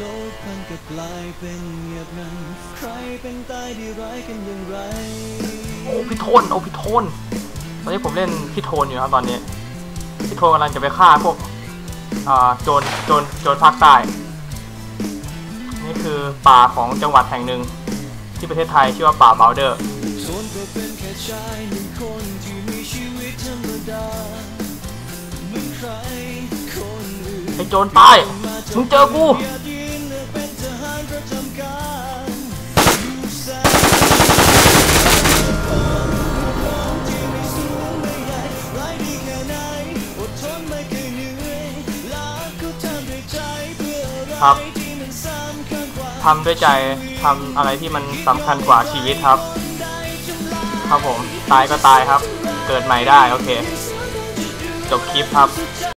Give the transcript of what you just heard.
ก็กลายเป็นเงียบงันใครเป็นตายดีร้ายกันอย่างไรโอ้พี่โทนโอ้พี่โทนตอนนี้ผมเล่นพี่โทนอยู่ครับตอนนี้พี่โทนกำลังจะไปฆ่าพวกอ่าโจรโจรโจรภาคใต้ นี่คือป่าของจังหวัดแห่งหนึ่ง ที่ประเทศไทยชื่อว่าป่าเบลเดอร์โซนก็เป็นแค่ชายหนึ่งคนที่มีชีวิตธรรมดาเหมือนใครคนอื่นไอ้โจรใต้มึงเจอกู ดทนไม่เคยเหนื่อยลาก็ทำด้วยใจเพื่ออะไรที่มันสำคัญกว่าทำด้วยใจทำอะไรที่มันสำคัญกว่าชีวิตครับ ครับผม ตายก็ตายครับ เกิดใหม่ได้ โอเค จบคลิปครับ